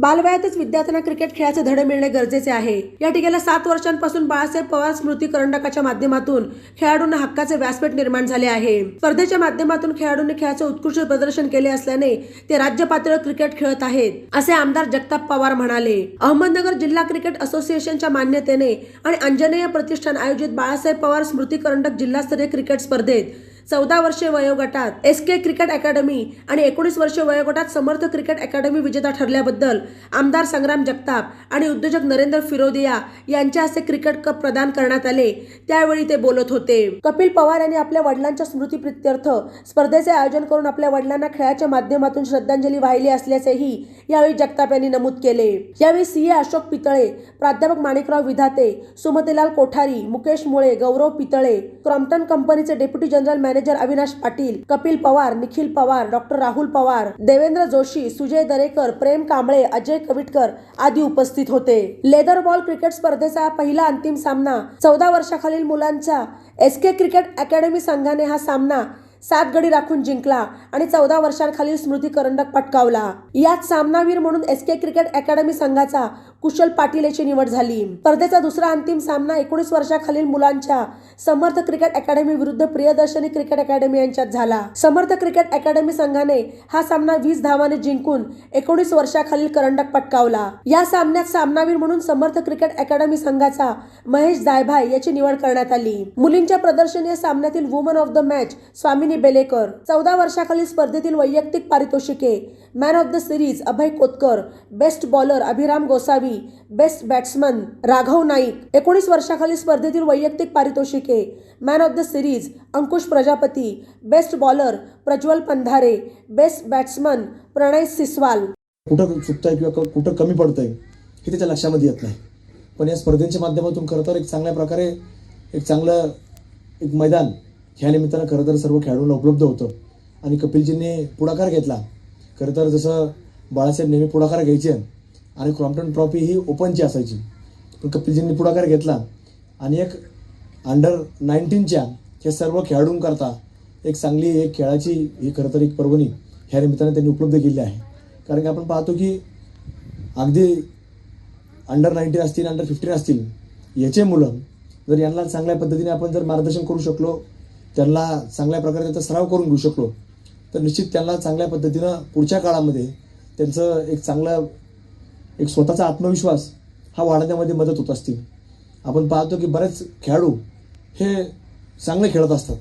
बालवयातच विद्यार्थ्यांना क्रिकेट खेळाचे धडे मिळणे गरजेचे आहे. या ठिकाणी सात वर्षांपासून बाळासाहेब पवार स्मृती करंडकाच्या माध्यमातून खेळाडूंना हक्काचे व्यासपीठ निर्माण झाले आहे. स्पर्धेच्या माध्यमातून खेळाडूंनी खेळाचे उत्कृष्ट प्रदर्शन केले असल्याने ते राज्य पातळीवर क्रिकेट खेळत आहेत असे आमदार जगताप पवार म्हणाले. अहमदनगर जिल्हा क्रिकेट असोसिएशनच्या मान्यतेने आणि अंजनेय प्रतिष्ठान आयोजित बाळासाहेब पवार स्मृती करंडक जिल्हास्तरीय क्रिकेट स्पर्धेत चौदा वर्षे वयोगटात एस के क्रिकेट अकॅडमी आणि एकोणीस वर्षे वयोगटात समर्थ क्रिकेट अकॅडमी विजेता ठरल्याबद्दल आमदार संग्राम जगताप आणि उद्योजक नरेंद्र फिरोदिया यांच्या हस्ते क्रिकेट कप प्रदान करण्यात आले. त्यावेळी ते बोलत होते. कपिल पवार यांनी आपल्या वडिलांच्या स्मृतीप्रित्यर्थ स्पर्धेचे आयोजन करून आपल्या वडिलांना खेळाच्या माध्यमातून श्रद्धांजली वाहिली असल्याचेही यावेळी जगताप यांनी नमूद केले. यावेळी सीए अशोक पितळे प्राध्यापक माणिकराव विधाते सुमतीलाल कोठारी मुकेश मुळे गौरव पितळे क्रॉम्प्टन कंपनीचे deputy general manager Avinash Patil Kapil Pawar Nikhil Pawar doctor Rahul Pawar Devendra Joshi Sujay Darekar Prem Kamble Ajay Kavitkar आदी उपस्थित होते. लेदर बॉल क्रिकेट स्पर्धेचा पहिला अंतिम सामना चौदा वर्षाखालील मुलांच्या एस के क्रिकेट अकॅडमी संघाने हा सामना सात गडी राखून जिंकला आणि चौदा वर्षांखालील स्मृती करंडक पटकावला. यात सामनावीर म्हणून एस के क्रिकेट अकॅडमी संघाचा कुशल पाटील याची निवड झाली. स्पर्धेचा दुसरा अंतिम सामना एकोणीस वर्षाखालील मुलांच्या समर्थ क्रिकेट अकॅडमी विरुद्ध प्रियदर्शनी क्रिकेट अकॅडमी यांच्यात झाला. समर्थ क्रिकेट अकॅडमी संघाने हा सामना वीस धावाने जिंकून एकोणीस वर्षाखालील करंडक पटकावला. या सामन्यात सामनावीर म्हणून समर्थ क्रिकेट अकॅडमी संघाचा महेश जायभाय याची निवड करण्यात आली. मुलींच्या प्रदर्शनीय सामन्यातील woman of the match Swamini Belekar चौदा वर्षाखालील स्पर्धेतील वैयक्तिक पारितोषिके man of the series Abhay Kotkar best bowler Abhiram Gosavi best batsman Raghav Naik. एकोणीस वर्षाखाली स्पर्धेतील वैयक्तिक पारितोषिके. Man of the series Ankush Prajapati. Best bowler Prajwal Pandhare. Best batsman Pranay Siswal. कुठं चुकतंय किंवा कुठं कमी पडतंय हे त्याच्या लक्षामध्ये येत नाही. पण या स्पर्धेच्या माध्यमातून खरं तर एक चांगल्या प्रकारे एक चांगलं एक मैदान ह्या निमित्तानं खरं तर सर्व खेळाडूंना उपलब्ध होतं. आणि कपिलजींनी पुढाकार घेतला. खरं तर जसं बाळासाहेब नेहमी पुढाकार घ्यायचे आणि क्रॉम्प्टन ट्रॉफी ही ओपनची असायची. पण कपिलजींनी पुढाकार घेतला आणि एक अंडर नाईन्टीनच्या हे सर्व खेळाडूंकरता एक चांगली एक खेळाची ही खरं तर एक पर्वणी ह्या निमित्ताने त्यांनी उपलब्ध केली आहे. कारण की आपण पाहतो की अगदी अंडर नाईन्टीन असतील अंडर फिफ्टीन असतील याचे मुलं जर यांना चांगल्या पद्धतीने आपण जर मार्गदर्शन करू शकलो त्यांना चांगल्या प्रकारे त्यांचा सराव करून घेऊ शकलो तर निश्चित त्यांना चांगल्या पद्धतीनं पुढच्या काळामध्ये त्यांचं एक चांगलं एक स्वतःचा आत्मविश्वास हा वाढवण्यामध्ये मदत होत असते. आपण पाहतो की बरेच खेळाडू हे चांगले खेळत असतात.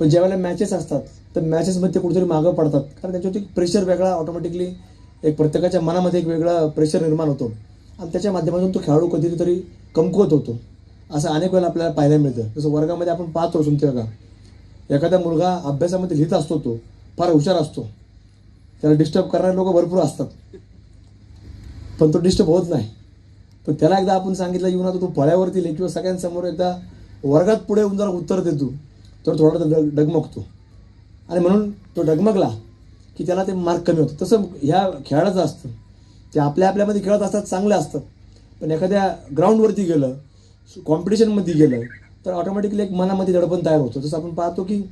पण ज्यावेळेला मॅचेस असतात तर मॅचेसमध्ये ते कुठेतरी मागं पडतात. कारण त्याच्यावरती प्रेशर वेगळा ऑटोमॅटिकली एक प्रत्येकाच्या मनामध्ये एक वेगळा प्रेशर निर्माण होतो. आणि त्याच्या माध्यमातून तो खेळाडू कधीतरी कमकुवत होतो. असं अनेक वेळेला आपल्याला पाहायला मिळतं. जसं वर्गामध्ये आपण पाहतो सुनते का एखादा मुलगा अभ्यासामध्ये लिहित असतो तो फार हुशार असतो. त्याला डिस्टर्ब करणारे लोक भरपूर असतात. पण तो डिस्टर्ब होत नाही. पण त्याला एकदा आपण सांगितलं येऊन आता तू फळ्यावरती लिह किंवा सगळ्यांसमोर एकदा वर्गात पुढे येऊन जरा उत्तर देतो तर थोडा डग डगमगतो. आणि म्हणून तो डगमगला की त्याला ते मार्क कमी होतं तसं ह्या खेळाचं असतं. ते आपल्या आपल्यामध्ये खेळत असतात चांगलं असतं पण एखाद्या ग्राउंडवरती गेलं कॉम्पिटिशनमध्ये गेलं तर ऑटोमॅटिकली एक मनामध्ये दडपण तयार होतं. जसं आपण पाहतो की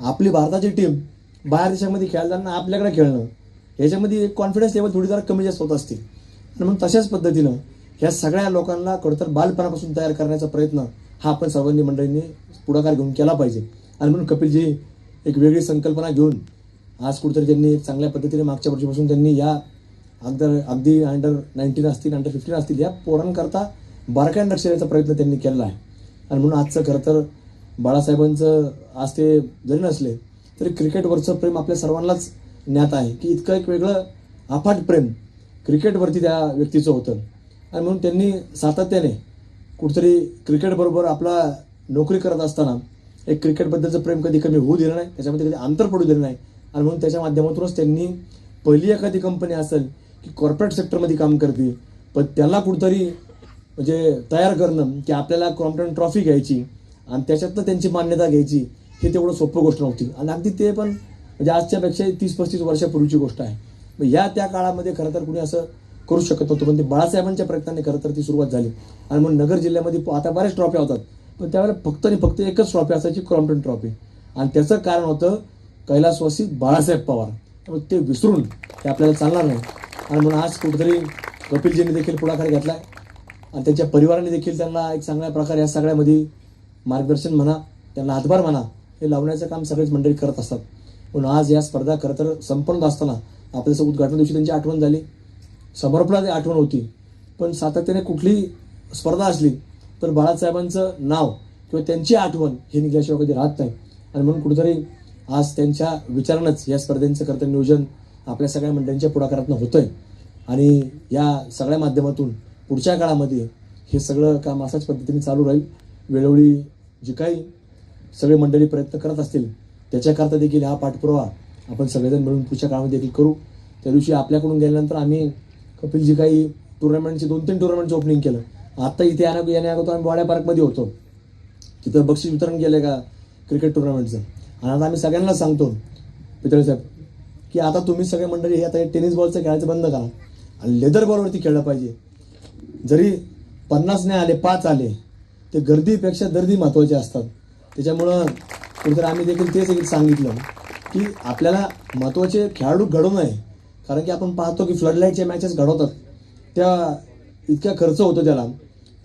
आपली भारताची टीम बाहेर देशामध्ये खेळताना आपल्याकडे खेळणं ह्याच्यामध्ये एक कॉन्फिडन्स लेवल थोडी जरा कमी जास्त होत असते. आणि मग तशाच पद्धतीनं ह्या सगळ्या लोकांना खडतर बालपणापासून तयार करण्याचा प्रयत्न हा आपण सर्वांनी मंडळींनी पुढाकार घेऊन केला पाहिजे. आणि म्हणून कपिलजी एक वेगळी संकल्पना घेऊन आज कुठेतरी त्यांनी एक चांगल्या पद्धतीने मागच्या वर्षीपासून त्यांनी या अगदर अगदी अंडर नाईन्टीन असतील अंडर फिफ्टीन असतील या पोरांकरता बारकाईन लक्ष देण्याचा प्रयत्न त्यांनी केलेला आहे. आणि म्हणून आजचं खरं तर बाळासाहेबांचं आज ते जरी नसले तरी क्रिकेटवरचं प्रेम आपल्या सर्वांनाच ज्ञात आहे की इतकं एक वेगळं अफाट प्रेम क्रिकेटवरती त्या व्यक्तीचं होतं. आणि म्हणून त्यांनी सातत्याने कुठेतरी क्रिकेटबरोबर आपला नोकरी करत असताना एक क्रिकेटबद्दलचं प्रेम कधी कमी होऊ दिलं नाही त्याच्यामध्ये कधी अंतर पडू दिलं नाही. आणि म्हणून त्याच्या माध्यमातूनच त्यांनी पहिली एखादी कंपनी असेल की कॉर्पोरेट सेक्टरमध्ये काम करते पण त्याला कुठंतरी म्हणजे तयार करणं की आपल्याला क्रॉम्प्टन ट्रॉफी घ्यायची आणि त्याच्यातनं त्यांची मान्यता घ्यायची हे तेवढं सोपं गोष्ट नव्हती. आणि अगदी ते पण म्हणजे आजच्यापेक्षा तीस पस्तीस वर्षापूर्वीची गोष्ट आहे. मग या त्या काळामध्ये खरं तर कुणी असं करू शकत नव्हतं. पण ते बाळासाहेबांच्या प्रयत्नाने खरं तर ती सुरुवात झाली. आणि मग नगर जिल्ह्यामध्ये आता बऱ्याच ट्रॉफ्या होतात. पण त्यावेळेला फक्त आणि फक्त एकच ट्रॉफी असायची क्रॉम्प्टन ट्रॉफी आणि त्याचं कारण होतं कैलासवासी बाळासाहेब पवार. त्यामुळे ते विसरून ते आपल्याला चालणार नाही. आणि म्हणून आज कुठेतरी कपिलजींनी देखील पुढाकार घेतला आहे. आणि त्यांच्या परिवाराने देखील त्यांना एक चांगल्या प्रकारे या सगळ्यामध्ये मार्गदर्शन म्हणा त्यांना हातभार म्हणा हे लावण्याचं काम सगळेच मंडळी करत असतात. म्हणून आज या स्पर्धा खरं तर संपन्न असताना आपल्या जसं उद्घाटन दिवशी त्यांची आठवण झाली. समर्पणा ती आठवण होती. पण सातत्याने कुठली स्पर्धा असली तर बाळासाहेबांचं नाव किंवा त्यांची आठवण हे निघल्याशिवाय कधी राहत नाही. आणि म्हणून कुठेतरी आज त्यांच्या विचारानंच या स्पर्धेचं खरं नियोजन आपल्या सगळ्या मंडळींच्या पुढाकारातनं होतंय. आणि या सगळ्या माध्यमातून पुढच्या काळामध्ये हे सगळं काम अशाच पद्धतीने चालू राहील. वेळोवेळी जी काही सगळे मंडळी प्रयत्न करत असतील त्याच्याकरता देखील हा पाठपुरावा आपण सगळेजण मिळून पुढच्या काळामध्ये देखील करू. त्या दिवशी आपल्याकडून गेल्यानंतर आम्ही कपिलजी काही टुर्नामेंटचे दोन तीन टुर्नामेंटचं ओपनिंग केलं. आता इथे येण्या येण्याअगोदर आम्ही वाड्या पार्कमध्ये होतो. तिथं बक्षीस वितरण केलं का क्रिकेट टुर्नामेंटचं आणि आता आम्ही सगळ्यांना सांगतो पितळे साहेब की आता तुम्ही सगळे मंडळी हे आता हे टेनिस बॉलचं खेळायचं बंद करा. आणि लेदर बॉलवरती खेळलं पाहिजे. जरी पन्नास नाही आले पाच आले ते गर्दीपेक्षा दर्दी महत्त्वाचे असतात. त्याच्यामुळं कुठेतरी आम्ही देखील तेच एक सांगितलं. की आपल्याला महत्त्वाचे खेळाडू घडवू नये. कारण की आपण पाहतो की फ्लडलाईटच्या मॅचेस घडवतात. त्या इतका खर्च होतो त्याला.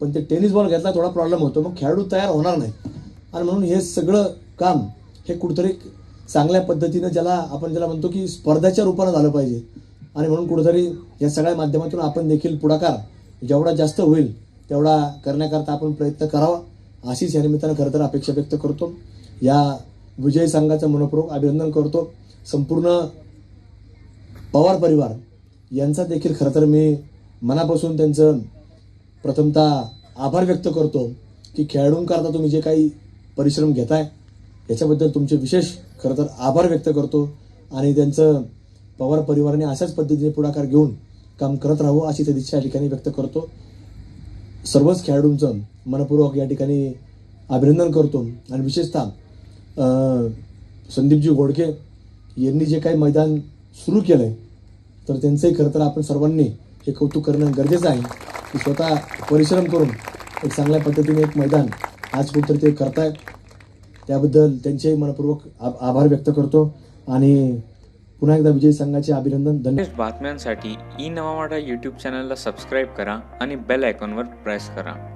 पण ते टेनिस बॉल घेतला थोडा प्रॉब्लेम होतो. मग खेळाडू तयार होणार नाही. आणि म्हणून हे सगळं काम हे कुठेतरी चांगल्या पद्धतीनं ज्याला आपण ज्याला म्हणतो की स्पर्धाच्या रूपानं झालं पाहिजे. आणि म्हणून कुठेतरी या सगळ्या माध्यमातून आपण देखील पुढाकार जेवढा जास्त होईल तेवढा करण्याकरता आपण प्रयत्न करावा. अशीच या निमित्तानं खरं तर अपेक्षा व्यक्त करतो. या विजय संघाचं मनपूर्वक अभिनंदन करतो. संपूर्ण पवार परिवार यांचा देखील खरं तर मी मनापासून त्यांचं प्रथमतः आभार व्यक्त करतो की खेळाडूंकरता तुम्ही जे काही परिश्रम घेताय याच्याबद्दल तुमचे विशेष खरं तर आभार व्यक्त करतो आणि त्यांचं पवार परिवाराने अशाच पद्धतीने पुढाकार घेऊन काम करत राहू अशी सदिच्छा या ठिकाणी व्यक्त करतो. सर्वच खेळाडूंचं मनपूर्वक या ठिकाणी अभिनंदन करतो आणि विशेषतः संदीपजी घोडके यांनी जे काही मैदान सुरू केलं आहे तर त्यांचंही खरं तर आपण सर्वांनी हे कौतुक करणं गरजेचं आहे. की स्वतः परिश्रम करून एक चांगल्या पद्धतीने एक मैदान आज कुठंतरी ते करतायत त्याबद्दल त्यांचेही मनपूर्वक आ- आभार व्यक्त करतो. आणि पुन्हा एकदा विजय संघाचे अभिनंदन. धन्यवाद. बातम्यांसाठी ई नवा वाटा यूट्यूब चॅनलला सबस्क्राईब करा आणि बेल आयकॉनवर प्रेस करा.